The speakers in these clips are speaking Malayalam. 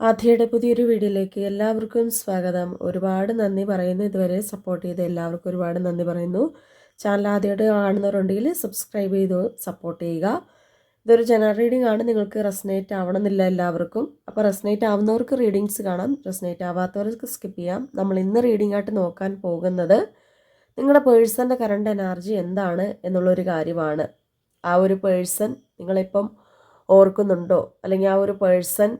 ആദ്യയുടെ പുതിയൊരു വീഡിയോയിലേക്ക് എല്ലാവർക്കും സ്വാഗതം. ഒരുപാട് നന്ദി പറയുന്നു. ഇതുവരെ സപ്പോർട്ട് ചെയ്ത് എല്ലാവർക്കും ഒരുപാട് നന്ദി പറയുന്നു. ചാനൽ ആദ്യമായിട്ട് കാണുന്നവരുണ്ടെങ്കിൽ സബ്സ്ക്രൈബ് ചെയ്ത് സപ്പോർട്ട് ചെയ്യുക. ഇതൊരു ജനറൽ റീഡിംഗ് ആണ്. നിങ്ങൾക്ക് റെസ്നേറ്റ് ആവണമെന്നില്ല എല്ലാവർക്കും. അപ്പോൾ റെസ്നേറ്റ് ആവുന്നവർക്ക് റീഡിങ്സ് കാണാം. റെസ്നേറ്റ് ആവാത്തവർക്ക് സ്കിപ്പ് ചെയ്യാം. നമ്മൾ ഇന്ന് റീഡിംഗ് ആയിട്ട് നോക്കാൻ പോകുന്നത് നിങ്ങളുടെ പേഴ്സന്റെ കറണ്ട് എനർജി എന്താണ് എന്നുള്ളൊരു കാര്യമാണ്. ആ ഒരു പേഴ്സൺ നിങ്ങളിപ്പം ഓർക്കുന്നുണ്ടോ? അല്ലെങ്കിൽ ആ ഒരു പേഴ്സൺ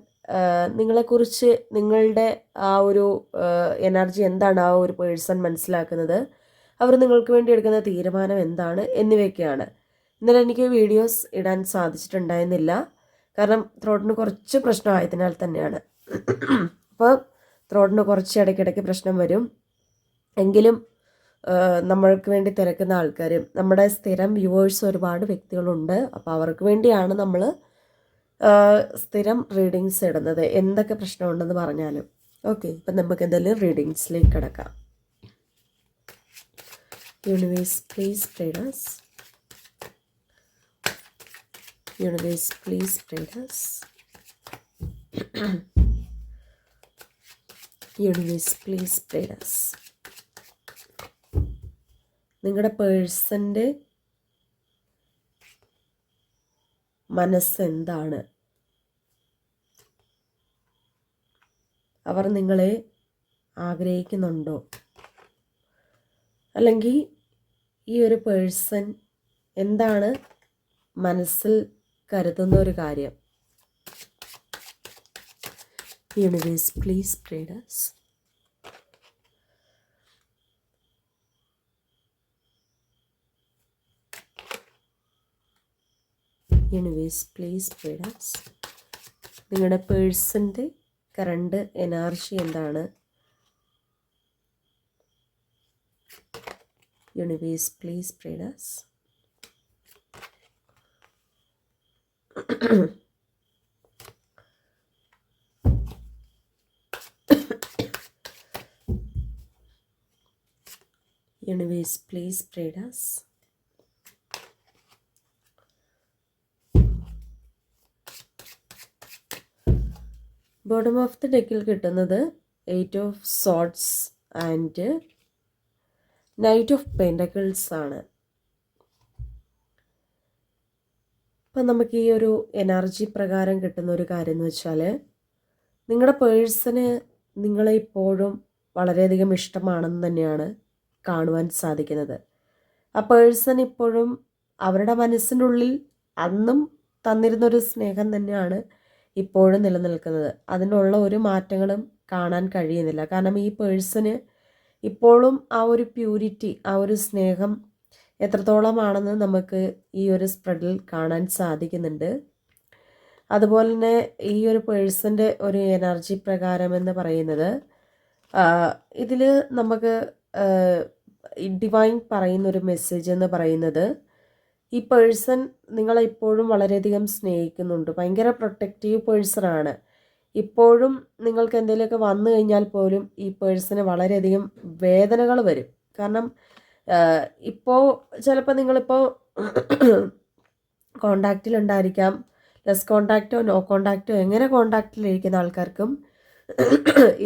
നിങ്ങളെക്കുറിച്ച് നിങ്ങളുടെ ആ ഒരു എനർജി എന്താണ് ആ ഒരു പേഴ്സൺ മനസ്സിലാക്കുന്നത്? അവർ നിങ്ങൾക്ക് വേണ്ടി എടുക്കുന്ന തീരുമാനം എന്താണ്? എന്നിവയൊക്കെയാണ്. ഇന്നലെ എനിക്ക് വീഡിയോസ് ഇടാൻ സാധിച്ചിട്ടുണ്ടായിരുന്നില്ല. കാരണം ത്രോട്ടിന് കുറച്ച് പ്രശ്നമായതിനാൽ തന്നെയാണ്. അപ്പോൾ ത്രോട്ടിന് കുറച്ച് ഇടയ്ക്കിടയ്ക്ക് പ്രശ്നം വരും. എങ്കിലും നമ്മൾക്ക് വേണ്ടി തിരക്കുന്ന ആൾക്കാരും നമ്മുടെ സ്ഥിരം വ്യൂവേഴ്സ് ഒരുപാട് വ്യക്തികളുണ്ട്. അപ്പോൾ അവർക്ക് വേണ്ടിയാണ് നമ്മൾ സ്ഥിരം റീഡിങ്സ് ഇടുന്നത്. എന്തൊക്കെ പ്രശ്നമുണ്ടെന്ന് പറഞ്ഞാലും. ഓക്കെ ഇപ്പം നമുക്ക് എന്തായാലും റീഡിങ്സിലേക്ക് കിടക്കാം. യൂണിവേഴ്സ് പ്ലീസ് പ്രേഡസ് യൂണിവേഴ്സ് പ്ലീസ് പ്രേഡസ് യൂണിവേഴ്സ് പ്ലീസ് പ്രേഡസ് നിങ്ങളുടെ പേഴ്സന്റെ മനസ്സെന്താണ്? അവർ നിങ്ങളെ ആഗ്രഹിക്കുന്നുണ്ടോ? അല്ലെങ്കിൽ ഈ ഒരു പേഴ്സൺ എന്താണ് മനസ്സിൽ കരുതുന്ന ഒരു കാര്യം? യൂണിവേഴ്സ് പ്ലീസ് ട്രേഡേഴ്സ് യൂണിവേഴ്സ് പ്ലീസ് പേഡാസ് നിങ്ങളുടെ പേഴ്സന്റെ കറണ്ട് എനർജി എന്താണ്? യൂണിവേഴ്സ് പ്ലീസ് പേഡാസ് യൂണിവേഴ്സ് പ്ലീസ് പ്രേഡാസ് ബോട്ടം ഓഫ് ദി ഡെക്കിൽ കിട്ടുന്നത് eight of swords and knight of pentacles ആണ്. അപ്പം നമുക്ക് ഈ ഒരു എനർജി പ്രകാരം കിട്ടുന്ന ഒരു കാര്യം എന്ന് വെച്ചാൽ നിങ്ങളുടെ പേഴ്സന് നിങ്ങളെ ഇപ്പോഴും വളരെയധികം ഇഷ്ടമാണെന്ന് തന്നെയാണ് കാണുവാൻ സാധിക്കുന്നത്. ആ പേഴ്സൺ ഇപ്പോഴും അവരുടെ മനസ്സിനുള്ളിൽ അന്നും തന്നിരുന്നൊരു സ്നേഹം തന്നെയാണ് ഇപ്പോഴും നിലനിൽക്കുന്നത്. അതിനുള്ള ഒരു മാറ്റങ്ങളും കാണാൻ കഴിയുന്നില്ല. കാരണം ഈ പേഴ്സന് ഇപ്പോഴും ആ ഒരു പ്യൂരിറ്റി ആ ഒരു സ്നേഹം എത്രത്തോളമാണെന്ന് നമുക്ക് ഈ ഒരു സ്പ്രെഡിൽ കാണാൻ സാധിക്കുന്നുണ്ട്. അതുപോലെ തന്നെ ഈ ഒരു പേഴ്സന്റെ ഒരു എനർജി പ്രകാരം എന്ന് പറയുന്നത് ഇതിൽ നമുക്ക് ഡിവൈൻ പറയുന്നൊരു മെസ്സേജ് എന്ന് പറയുന്നത് ഈ പേഴ്സൺ നിങ്ങളെ ഇപ്പോഴും വളരെയധികം സ്നേഹിക്കുന്നുണ്ട്. ഭയങ്കര പ്രൊട്ടക്റ്റീവ് പേഴ്സണാണ് ഇപ്പോഴും നിങ്ങൾക്ക് എന്തെങ്കിലുമൊക്കെ വന്നു കഴിഞ്ഞാൽ പോലും ഈ പേഴ്സണ് വളരെയധികം വേദനകൾ വരും. കാരണം ഇപ്പോൾ ചിലപ്പോൾ നിങ്ങളിപ്പോൾ കോണ്ടാക്റ്റിലുണ്ടായിരിക്കാം ലെസ് കോണ്ടാക്റ്റോ നോ കോണ്ടാക്റ്റോ എങ്ങനെ കോണ്ടാക്റ്റിലിരിക്കുന്ന ആൾക്കാർക്കും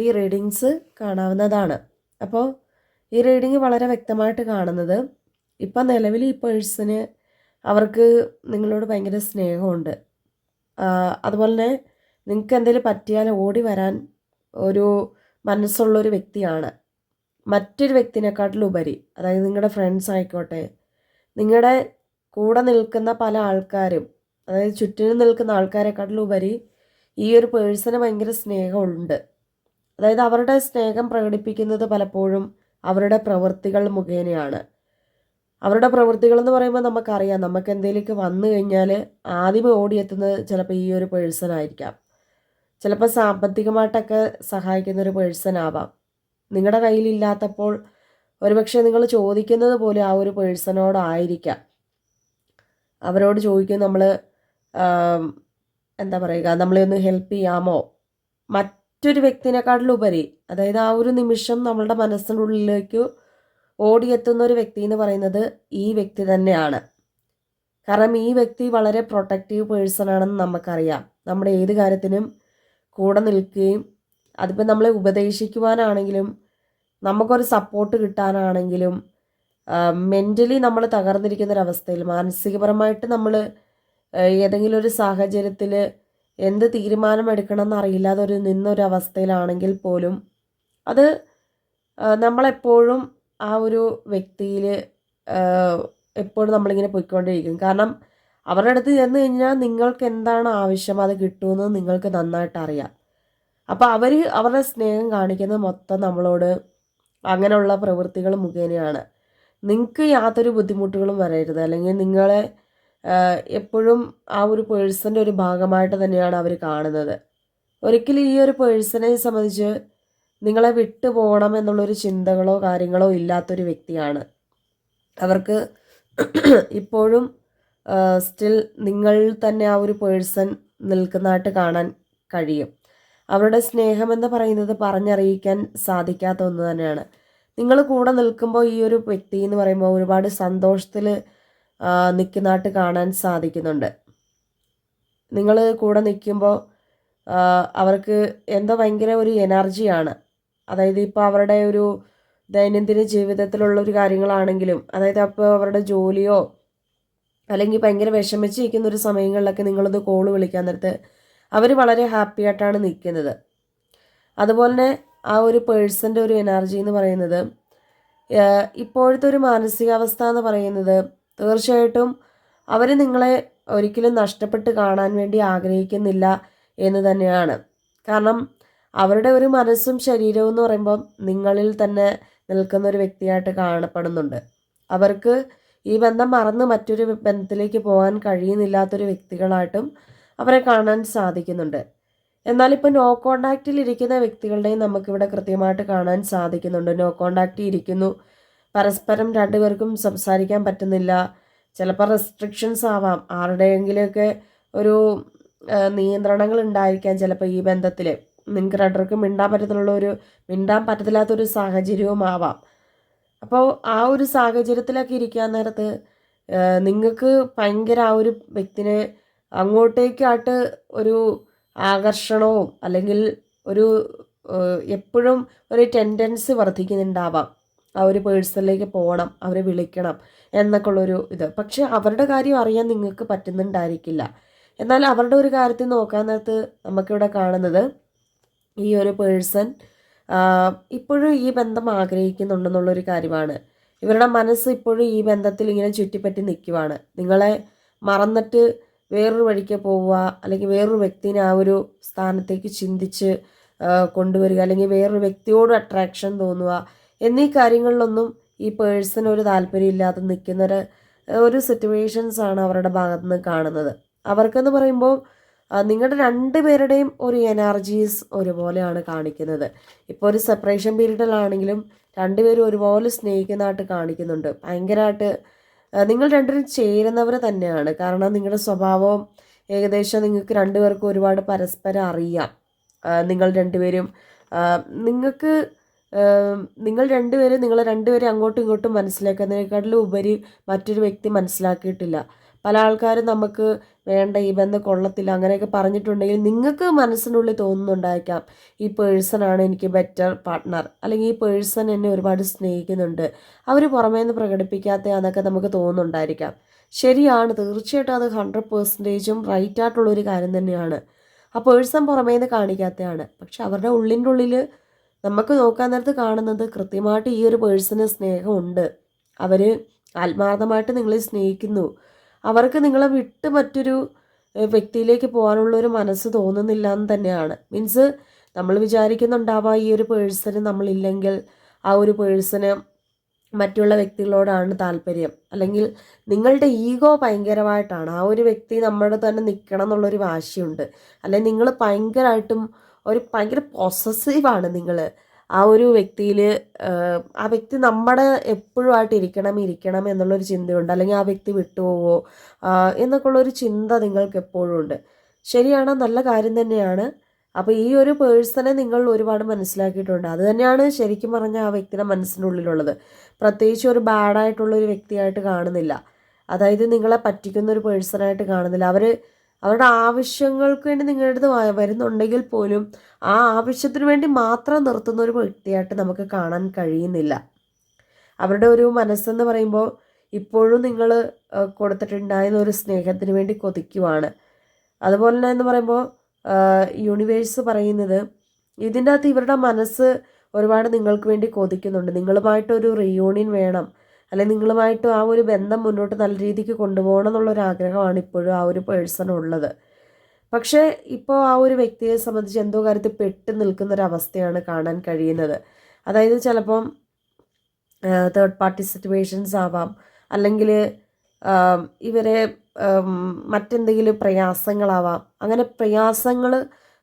ഈ റീഡിങ്സ് കാണാവുന്നതാണ്. അപ്പോൾ ഈ റീഡിങ് വളരെ വ്യക്തമായിട്ട് കാണുന്നത്. ഇപ്പം നിലവിൽ ഈ പേഴ്സന് അവർക്ക് നിങ്ങളോട് ഭയങ്കര സ്നേഹമുണ്ട്. അതുപോലെ തന്നെ നിങ്ങൾക്ക് എന്തെങ്കിലും പറ്റിയാൽ ഓടി വരാൻ ഒരു മനസ്സുള്ളൊരു വ്യക്തിയാണ്. മറ്റൊരു വ്യക്തിനെക്കാട്ടിലുപരി അതായത് നിങ്ങളുടെ ഫ്രണ്ട്സ് ആയിക്കോട്ടെ നിങ്ങളുടെ കൂടെ നിൽക്കുന്ന പല ആൾക്കാരും അതായത് ചുറ്റിനും നിൽക്കുന്ന ആൾക്കാരെക്കാട്ടിലുപരി ഈ ഒരു പേഴ്സണ് ഭയങ്കര സ്നേഹമുണ്ട്. അതായത് അവരുടെ സ്നേഹം പ്രകടിപ്പിക്കുന്നത് പലപ്പോഴും അവരുടെ പ്രവൃത്തികൾ മുഖേനയാണ്. അവരുടെ പ്രവൃത്തികൾ എന്ന് പറയുമ്പോൾ നമുക്കറിയാം. നമുക്ക് എന്തെങ്കിലുമൊക്കെ വന്നു കഴിഞ്ഞാൽ ആദ്യമേ ഓടിയെത്തുന്നത് ചിലപ്പോൾ ഈ ഒരു പേഴ്സൺ ആയിരിക്കാം. ചിലപ്പോൾ സാമ്പത്തികമായിട്ടൊക്കെ സഹായിക്കുന്ന ഒരു പേഴ്സൺ ആവാം. നിങ്ങളുടെ കയ്യിലില്ലാത്തപ്പോൾ ഒരുപക്ഷെ നിങ്ങൾ ചോദിക്കുന്നത് പോലെ ആ ഒരു പേഴ്സണോടായിരിക്കാം അവരോട് ചോദിക്കും നമ്മൾ എന്താ പറയുക നമ്മളെ ഒന്ന് ഹെൽപ്പ് ചെയ്യാമോ? മറ്റൊരു വ്യക്തിനെക്കാട്ടിലുപരി അതായത് ആ ഒരു നിമിഷം നമ്മളുടെ മനസ്സിന്റെ ഉള്ളിലേക്ക് ഓടിയെത്തുന്ന ഒരു വ്യക്തി എന്ന് പറയുന്നത് ഈ വ്യക്തി തന്നെയാണ്. കാരണം ഈ വ്യക്തി വളരെ പ്രൊട്ടക്റ്റീവ് പേഴ്സൺ ആണെന്ന് നമുക്കറിയാം. നമ്മുടെ ഏത് കാര്യത്തിനും കൂടെ നിൽക്കുകയും അതിപ്പോൾ നമ്മളെ ഉപദേശിക്കുവാനാണെങ്കിലും നമുക്കൊരു സപ്പോർട്ട് കിട്ടാനാണെങ്കിലും മെന്റലി നമ്മൾ തകർന്നിരിക്കുന്ന ഒരവസ്ഥയിൽ മാനസികപരമായിട്ട് നമ്മൾ ഏതെങ്കിലും ഒരു സാഹചര്യത്തിൽ എന്ത് തീരുമാനം എടുക്കണം എന്നറിയില്ലാതെ ഒരു നിന്നൊരവസ്ഥയിലാണെങ്കിൽ പോലും അത് നമ്മളെപ്പോഴും ആ ഒരു വ്യക്തിയിൽ എപ്പോഴും നമ്മളിങ്ങനെ പോയിക്കൊണ്ടിരിക്കും കാരണം അവരുടെ അടുത്ത് ചെന്ന് കഴിഞ്ഞാൽ നിങ്ങൾക്ക് എന്താണ് ആവശ്യം? അത് കിട്ടുമെന്ന് നിങ്ങൾക്ക് നന്നായിട്ട് അറിയാം. അപ്പോൾ അവർ അവരുടെ സ്നേഹം കാണിക്കുന്നത് മൊത്തം നമ്മളോട് അങ്ങനെയുള്ള പ്രവൃത്തികൾ മുഖേനയാണ്. നിങ്ങൾക്ക് യാതൊരു ബുദ്ധിമുട്ടുകളും വരരുത്. അല്ലെങ്കിൽ നിങ്ങളെ എപ്പോഴും ആ ഒരു പേഴ്സന്റെ ഒരു ഭാഗമായിട്ട് തന്നെയാണ് അവർ കാണുന്നത്. ഒരിക്കലും ഈ ഒരു പേഴ്സണെ സംബന്ധിച്ച് നിങ്ങളെ വിട്ടു പോകണം എന്നുള്ളൊരു ചിന്തകളോ കാര്യങ്ങളോ ഇല്ലാത്തൊരു വ്യക്തിയാണ്. അവർക്ക് ഇപ്പോഴും സ്റ്റിൽ നിങ്ങൾ തന്നെ ആ ഒരു പേഴ്സൺ നിൽക്കുന്നതായിട്ട് കാണാൻ കഴിയും. അവരുടെ സ്നേഹമെന്ന് പറയുന്നത് പറഞ്ഞറിയിക്കാൻ സാധിക്കാത്ത ഒന്ന് തന്നെയാണ്. നിങ്ങൾ കൂടെ നിൽക്കുമ്പോൾ ഈ ഒരു വ്യക്തി എന്ന് പറയുമ്പോൾ ഒരുപാട് സന്തോഷത്തിൽ നിൽക്കുന്നതായിട്ട് കാണാൻ സാധിക്കുന്നുണ്ട്. നിങ്ങൾ കൂടെ നിൽക്കുമ്പോൾ അവർക്ക് എന്തോ ഭയങ്കര ഒരു എനർജിയാണ് അതായത് ഇപ്പോൾ അവരുടെ ഒരു ദൈനംദിന ജീവിതത്തിലുള്ള ഒരു കാര്യങ്ങളാണെങ്കിലും അതായത് അപ്പോൾ അവരുടെ ജോലിയോ അല്ലെങ്കിൽ ഭയങ്കര വിഷമിച്ചിരിക്കുന്ന ഒരു സമയങ്ങളിലൊക്കെ നിങ്ങളത് കോൾ വിളിക്കാൻ നേരത്ത് അവർ വളരെ ഹാപ്പി ആയിട്ടാണ് നിൽക്കുന്നത്. അതുപോലെ തന്നെ ആ ഒരു പേഴ്സന്റെ ഒരു എനർജി എന്ന് പറയുന്നത് ഇപ്പോഴത്തെ ഒരു മാനസികാവസ്ഥ എന്ന് പറയുന്നത് തീർച്ചയായിട്ടും അവർ നിങ്ങളെ ഒരിക്കലും നഷ്ടപ്പെട്ട് കാണാൻ വേണ്ടി ആഗ്രഹിക്കുന്നില്ല എന്ന് തന്നെയാണ്. കാരണം അവരുടെ ഒരു മനസ്സും ശരീരവും എന്ന് പറയുമ്പം നിങ്ങളിൽ തന്നെ നിൽക്കുന്ന ഒരു വ്യക്തിയായിട്ട് കാണപ്പെടുന്നുണ്ട്. അവർക്ക് ഈ ബന്ധം മറന്ന് മറ്റൊരു ബന്ധത്തിലേക്ക് പോകാൻ കഴിയുന്നില്ലാത്തൊരു വ്യക്തികളായിട്ടും അവരെ കാണാൻ സാധിക്കുന്നുണ്ട്. എന്നാൽ ഇപ്പോൾ നോ കോണ്ടാക്റ്റിൽ ഇരിക്കുന്ന വ്യക്തികളുടെയും നമുക്കിവിടെ കൃത്യമായിട്ട് കാണാൻ സാധിക്കുന്നുണ്ട്. നോ കോണ്ടാക്റ്റിൽ ഇരിക്കുന്നു. പരസ്പരം രണ്ടുപേർക്കും സംസാരിക്കാൻ പറ്റുന്നില്ല. ചിലപ്പോൾ റെസ്ട്രിക്ഷൻസ് ആവാം. ആരുടെയെങ്കിലുമൊക്കെ ഒരു നിയന്ത്രണങ്ങൾ ഉണ്ടായിരിക്കാം ചിലപ്പോൾ ഈ ബന്ധത്തിൽ നിങ്ങൾക്ക് റഡർക്ക് മിണ്ടാൻ പറ്റത്തുള്ള ഒരു മിണ്ടാൻ പറ്റത്തില്ലാത്തൊരു സാഹചര്യവും ആവാം. അപ്പോൾ ആ ഒരു സാഹചര്യത്തിലൊക്കെ ഇരിക്കാൻ നേരത്ത് നിങ്ങൾക്ക് ഭയങ്കര ആ ഒരു വ്യക്തിനെ അങ്ങോട്ടേക്കായിട്ട് ഒരു ആകർഷണവും അല്ലെങ്കിൽ ഒരു എപ്പോഴും ഒരു ടെൻഡൻസി വർദ്ധിക്കുന്നുണ്ടാവാം. ആ ഒരു പേഴ്സണിലേക്ക് പോകണം അവരെ വിളിക്കണം എന്നൊക്കെ ഉള്ളൊരു ഇത്. പക്ഷേ അവരുടെ കാര്യം അറിയാൻ നിങ്ങൾക്ക് പറ്റുന്നുണ്ടായിരിക്കില്ല. എന്നാൽ അവരുടെ ഒരു കാര്യത്തിൽ നോക്കാൻ നേരത്ത് നമുക്കിവിടെ കാണുന്നത് ഈ ഒരു പേഴ്സൺ ഇപ്പോഴും ഈ ബന്ധം ആഗ്രഹിക്കുന്നുണ്ടെന്നുള്ളൊരു കാര്യമാണ്. ഇവരുടെ മനസ്സ് ഇപ്പോഴും ഈ ബന്ധത്തിൽ ഇങ്ങനെ ചുറ്റിപ്പറ്റി നിൽക്കുവാണ്. നിങ്ങളെ മറന്നിട്ട് വേറൊരു വഴിക്ക് പോവുക അല്ലെങ്കിൽ വേറൊരു വ്യക്തിനെ ആ ഒരു സ്ഥാനത്തേക്ക് ചിന്തിച്ച് കൊണ്ടുവരിക അല്ലെങ്കിൽ വേറൊരു വ്യക്തിയോട് അട്രാക്ഷൻ തോന്നുക എന്നീ കാര്യങ്ങളിലൊന്നും ഈ പേഴ്സൺ ഒരു താല്പര്യമില്ലാതെ നിൽക്കുന്നൊരു ഒരു സിറ്റുവേഷൻസാണ് അവരുടെ ഭാഗത്തുനിന്ന് കാണുന്നത്. അവർക്കെന്ന് പറയുമ്പോൾ നിങ്ങളുടെ രണ്ട് പേരുടെയും ഒരു എനർജീസ് ഒരുപോലെയാണ് കാണിക്കുന്നത്. ഇപ്പോൾ ഒരു സെപ്പറേഷൻ പീരീഡിലാണെങ്കിലും രണ്ടുപേരും ഒരുപോലെ സ്നേഹിക്കുന്നതായിട്ട് കാണിക്കുന്നുണ്ട്. ഭയങ്കരമായിട്ട് നിങ്ങൾ രണ്ടുപേരും ചേരുന്നവർ തന്നെയാണ്. കാരണം നിങ്ങളുടെ സ്വഭാവം ഏകദേശം നിങ്ങൾക്ക് രണ്ടുപേർക്കും ഒരുപാട് പരസ്പരം അറിയാം. നിങ്ങൾ രണ്ടുപേരും നിങ്ങൾക്ക് നിങ്ങൾ രണ്ടുപേരും നിങ്ങൾ രണ്ടുപേരും അങ്ങോട്ടും ഇങ്ങോട്ടും മനസ്സിലാക്കുന്നതിനേക്കാട്ടിലും ഉപരി മറ്റൊരു വ്യക്തി മനസ്സിലാക്കിയിട്ടില്ല. പല ആൾക്കാരും നമുക്ക് വേണ്ട ഈ ബന്ധം കൊള്ളത്തില്ല അങ്ങനെയൊക്കെ പറഞ്ഞിട്ടുണ്ടെങ്കിൽ നിങ്ങൾക്ക് മനസ്സിനുള്ളിൽ തോന്നുന്നുണ്ടായിരിക്കാം ഈ പേഴ്സണാണ് എനിക്ക് ബെറ്റർ പാർട്ട്ണർ അല്ലെങ്കിൽ ഈ പേഴ്സൺ എന്നെ ഒരുപാട് സ്നേഹിക്കുന്നുണ്ട്. അവർ പുറമേ നിന്ന് പ്രകടിപ്പിക്കാത്ത എന്നൊക്കെ നമുക്ക് തോന്നുന്നുണ്ടായിരിക്കാം. ശരിയാണ് തീർച്ചയായിട്ടും അത് ഹൺഡ്രഡ് പേഴ്സന്റേജും റൈറ്റ് ആയിട്ടുള്ളൊരു കാര്യം തന്നെയാണ്. ആ പേഴ്സൺ പുറമേ നിന്ന് കാണിക്കാത്തതാണ് പക്ഷെ അവരുടെ ഉള്ളിന്റെ ഉള്ളിൽ നമുക്ക് നോക്കാൻ നേരത്ത് കാണുന്നത് കൃത്യമായിട്ട് ഈ ഒരു പേഴ്സണ് സ്നേഹമുണ്ട്. അവർ ആത്മാർത്ഥമായിട്ട് നിങ്ങളെ സ്നേഹിക്കുന്നു. അവർക്ക് നിങ്ങളെ വിട്ട് മറ്റൊരു വ്യക്തിയിലേക്ക് പോകാനുള്ള ഒരു മനസ്സ് തോന്നുന്നില്ല എന്ന് തന്നെയാണ്. മീൻസ് നമ്മൾ വിചാരിക്കുന്നുണ്ടാവാം ഈ ഒരു പേഴ്സണ് നമ്മളില്ലെങ്കിൽ ആ ഒരു പേഴ്സണ് മറ്റുള്ള വ്യക്തികളോടാണ് താല്പര്യം. അല്ലെങ്കിൽ നിങ്ങളുടെ ഈഗോ ഭയങ്കരമായിട്ടാണ് ആ ഒരു വ്യക്തി നമ്മുടെ തന്നെ നിൽക്കണം എന്നുള്ളൊരു വാശിയുണ്ട്. അല്ലെങ്കിൽ നിങ്ങൾ ഭയങ്കരമായിട്ടും ഒരു ഭയങ്കര പോസസീവാണ് നിങ്ങൾ. ആ ഒരു വ്യക്തിയിൽ ആ വ്യക്തി നമ്മുടെ എപ്പോഴുമായിട്ട് ഇരിക്കണം ഇരിക്കണം എന്നുള്ളൊരു ചിന്തയുണ്ട്. അല്ലെങ്കിൽ ആ വ്യക്തി വിട്ടുപോവോ എന്നൊക്കെ ഉള്ളൊരു ചിന്ത നിങ്ങൾക്ക് എപ്പോഴും ഉണ്ട്. ശരിയാണ് നല്ല കാര്യം തന്നെയാണ്. അപ്പോൾ ഈ ഒരു പേഴ്സണെ നിങ്ങൾ ഒരുപാട് മനസ്സിലാക്കിയിട്ടുണ്ട്. അത് തന്നെയാണ് ശരിക്കും പറഞ്ഞാൽ ആ വ്യക്തിയുടെ മനസ്സിനുള്ളിലുള്ളത്. പ്രത്യേകിച്ച് ഒരു ബാഡായിട്ടുള്ള ഒരു വ്യക്തിയായിട്ട് കാണുന്നില്ല. അതായത് നിങ്ങളെ പറ്റിക്കുന്ന ഒരു പേഴ്സണായിട്ട് കാണുന്നില്ല. അവർ അവരുടെ ആവശ്യങ്ങൾക്ക് വേണ്ടി നിങ്ങളുടെ അടുത്ത് വരുന്നുണ്ടെങ്കിൽ പോലും ആ ആവശ്യത്തിന് വേണ്ടി മാത്രം നിർത്തുന്ന ഒരു വ്യക്തിയായിട്ട് നമുക്ക് കാണാൻ കഴിയുന്നില്ല. അവരുടെ ഒരു മനസ്സെന്ന് പറയുമ്പോൾ ഇപ്പോഴും നിങ്ങൾ കൊടുത്തിട്ടുണ്ടായിരുന്ന ഒരു സ്നേഹത്തിന് വേണ്ടി കൊതിക്കുവാണ്. അതുപോലെ തന്നെ എന്ന് പറയുമ്പോൾ യൂണിവേഴ്സ് പറയുന്നത് ഇതിന്റെ അകത്ത് ഇവരുടെ മനസ്സ് ഒരുപാട് നിങ്ങൾക്ക് വേണ്ടി കൊതിക്കുന്നുണ്ട്. നിങ്ങളുമായിട്ടൊരു റിയൂണിയൻ വേണം. അല്ലെങ്കിൽ നിങ്ങളുമായിട്ട് ആ ഒരു ബന്ധം മുന്നോട്ട് നല്ല രീതിക്ക് കൊണ്ടുപോകണം എന്നുള്ളൊരാഗ്രഹമാണ് ഇപ്പോഴും ആ ഒരു പേഴ്സൺ ഉള്ളത്. പക്ഷേ ഇപ്പോൾ ആ ഒരു വ്യക്തിയെ സംബന്ധിച്ച് എന്തോ കാര്യത്തിൽ പെട്ട് നിൽക്കുന്ന ഒരു അവസ്ഥയാണ് കാണാൻ കഴിയുന്നത്. അതായത് ചിലപ്പം തേർഡ് പാർട്ടി സിറ്റുവേഷൻസ് ആവാം. അല്ലെങ്കിൽ ഇവരെ മറ്റെന്തെങ്കിലും പ്രയാസങ്ങളാവാം. അങ്ങനെ പ്രയാസങ്ങൾ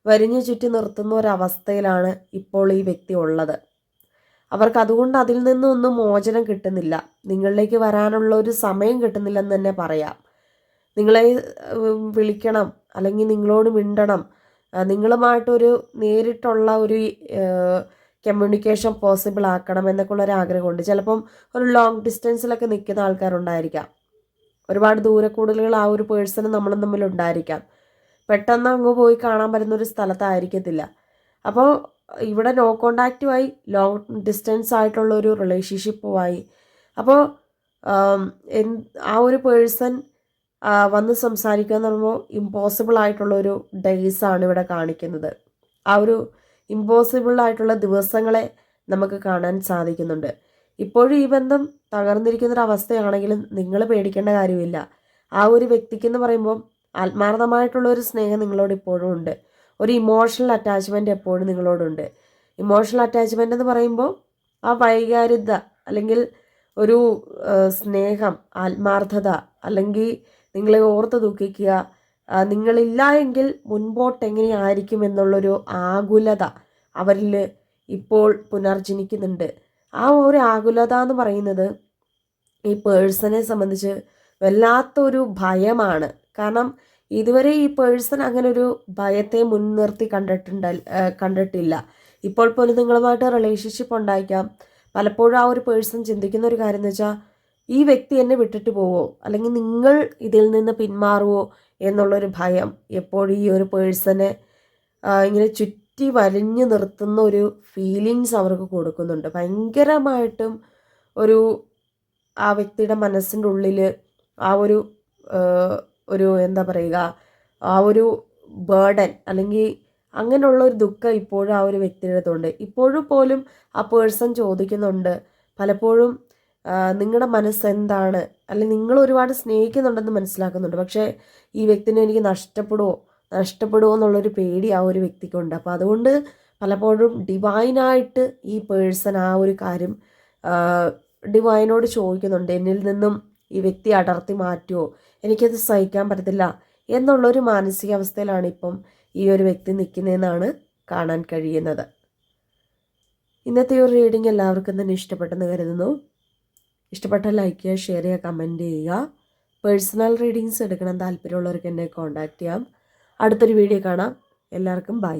വരിഞ്ഞു ചുറ്റി നിർത്തുന്ന ഒരവസ്ഥയിലാണ് ഇപ്പോൾ ഈ വ്യക്തി ഉള്ളത്. അവർക്ക് അതുകൊണ്ട് അതിൽ നിന്നൊന്നും മോചനം കിട്ടുന്നില്ല. നിങ്ങളിലേക്ക് വരാനുള്ള ഒരു സമയം കിട്ടുന്നില്ലെന്ന് തന്നെ പറയാം. നിങ്ങളെ വിളിക്കണം. അല്ലെങ്കിൽ നിങ്ങളോട് മിണ്ടണം. നിങ്ങളുമായിട്ടൊരു നേരിട്ടുള്ള ഒരു കമ്മ്യൂണിക്കേഷൻ പോസിബിൾ ആക്കണം എന്നൊക്കെ ഉള്ള ഒരു ആഗ്രഹമുണ്ട്. ചിലപ്പം ഒരു ലോങ് ഡിസ്റ്റൻസിലൊക്കെ നിൽക്കുന്ന ആൾക്കാരുണ്ടായിരിക്കാം. ഒരുപാട് ദൂരക്കൂടുതലുകൾ ആ ഒരു പേഴ്സണും നമ്മളും തമ്മിൽ ഉണ്ടായിരിക്കാം. പെട്ടെന്ന് അങ്ങ് പോയി കാണാൻ പറ്റുന്ന ഒരു സ്ഥലത്തായിരിക്കത്തില്ല. അപ്പോൾ ഇവിടെ നോ കോണ്ടാക്റ്റുമായി ലോങ് ഡിസ്റ്റൻസ് ആയിട്ടുള്ള ഒരു റിലേഷൻഷിപ്പുമായി അപ്പോൾ ആം, ഒരു പേഴ്സൺ വന്ന് സംസാരിക്കുക എന്ന് പറയുമ്പോൾ ഇമ്പോസിബിൾ ആയിട്ടുള്ള ഒരു ഡേയ്സ് ആണ് ഇവിടെ കാണിക്കുന്നത്. ആ ഒരു ഇമ്പോസിബിൾ ആയിട്ടുള്ള ദിവസങ്ങളെ നമുക്ക് കാണാൻ സാധിക്കുന്നുണ്ട്. ഇപ്പോഴും ഈ ബന്ധം തകർന്നിരിക്കുന്ന ഒരു അവസ്ഥയാണെങ്കിലും നിങ്ങൾ പേടിക്കേണ്ട കാര്യമില്ല. ആ ഒരു വ്യക്തിക്ക് എന്ന് പറയുമ്പോൾ ആത്മാർത്ഥമായിട്ടുള്ള ഒരു സ്നേഹം നിങ്ങളോട് ഇപ്പോഴും ഉണ്ട്. ഒരു ഇമോഷണൽ അറ്റാച്ച്മെന്റ് എപ്പോഴും നിങ്ങളോടുണ്ട്. ഇമോഷണൽ അറ്റാച്ച്മെന്റ് എന്ന് പറയുമ്പോൾ ആ വൈകാരികത അല്ലെങ്കിൽ ഒരു സ്നേഹം ആത്മാർത്ഥത അല്ലെങ്കിൽ നിങ്ങളെ ഓർത്ത് ദുഃഖിക്കുക നിങ്ങളില്ല എങ്കിൽ മുൻപോട്ട് എങ്ങനെയായിരിക്കും എന്നുള്ളൊരു ആകുലത അവരിൽ ഇപ്പോൾ പുനർജനിക്കുന്നുണ്ട്. ആ ഒരു ആകുലത എന്ന് പറയുന്നത് ഈ പേഴ്സണെ സംബന്ധിച്ച് വല്ലാത്തൊരു ഭയമാണ്. കാരണം ഇതുവരെ ഈ പേഴ്സൺ അങ്ങനെ ഒരു ഭയത്തെ മുൻനിർത്തി കണ്ടിട്ടുണ്ട കണ്ടിട്ടില്ല. ഇപ്പോൾ പോലും നിങ്ങളുമായിട്ട് റിലേഷൻഷിപ്പ് ഉണ്ടായിരിക്കാം പലപ്പോഴും ആ ഒരു പേഴ്സൺ ചിന്തിക്കുന്ന ഒരു കാര്യം എന്ന് വെച്ചാൽ ഈ വ്യക്തി എന്നെ വിട്ടിട്ട് പോവോ? അല്ലെങ്കിൽ നിങ്ങൾ ഇതിൽ നിന്ന് പിന്മാറുവോ എന്നുള്ളൊരു ഭയം എപ്പോഴും ഈ ഒരു പേഴ്സണെ ഇങ്ങനെ ചുറ്റി വലിഞ്ഞു നിർത്തുന്ന ഒരു ഫീലിങ്സ് അവർക്ക് കൊടുക്കുന്നുണ്ട്. ഭയങ്കരമായിട്ടും ഒരു ആ വ്യക്തിയുടെ മനസ്സിന്റെ ഉള്ളിൽ ആ ഒരു ഒരു എന്താ പറയുക ആ ഒരു ബേർഡൻ അല്ലെങ്കിൽ അങ്ങനെയുള്ള ഒരു ദുഃഖം ഇപ്പോഴും ആ ഒരു വ്യക്തിയുടെ അടുത്തുണ്ട്. ഇപ്പോഴും പോലും ആ പേഴ്സൺ ചോദിക്കുന്നുണ്ട് പലപ്പോഴും നിങ്ങളുടെ മനസ്സ് എന്താണ്? അല്ലെങ്കിൽ നിങ്ങൾ ഒരുപാട് സ്നേഹിക്കുന്നുണ്ടെന്ന് മനസ്സിലാക്കുന്നുണ്ട്. പക്ഷേ ഈ വ്യക്തിനെ എനിക്ക് നഷ്ടപ്പെടുമോ നഷ്ടപ്പെടുമോ എന്നുള്ളൊരു പേടി ആ ഒരു വ്യക്തിക്കുണ്ട്. അപ്പോൾ അതുകൊണ്ട് പലപ്പോഴും ഡിവൈനായിട്ട് ഈ പേഴ്സൺ ആ ഒരു കാര്യം ഡിവൈനോട് ചോദിക്കുന്നുണ്ട്. എന്നിൽ നിന്നും ഈ വ്യക്തി അടർത്തി മാറ്റുമോ എനിക്കത് സഹിക്കാൻ പറ്റത്തില്ല. എന്നുള്ളൊരു മാനസികാവസ്ഥയിലാണ് ഇപ്പം ഈ ഒരു വ്യക്തി നിൽക്കുന്നതെന്നാണ് കാണാൻ കഴിയുന്നത്. ഇന്നത്തെ ഒരു റീഡിംഗ് എല്ലാവർക്കും തന്നെ ഇഷ്ടപ്പെട്ടെന്ന് കരുതുന്നു. ഇഷ്ടപ്പെട്ട ലൈക്ക് ചെയ്യുക ഷെയർ ചെയ്യുക കമന്റ് ചെയ്യുക. പേഴ്സണൽ റീഡിങ്സ് എടുക്കണം താല്പര്യമുള്ളവർക്ക് എന്നെ കോൺടാക്റ്റ് ചെയ്യാം. അടുത്തൊരു വീഡിയോ കാണാം. എല്ലാവർക്കും ബൈ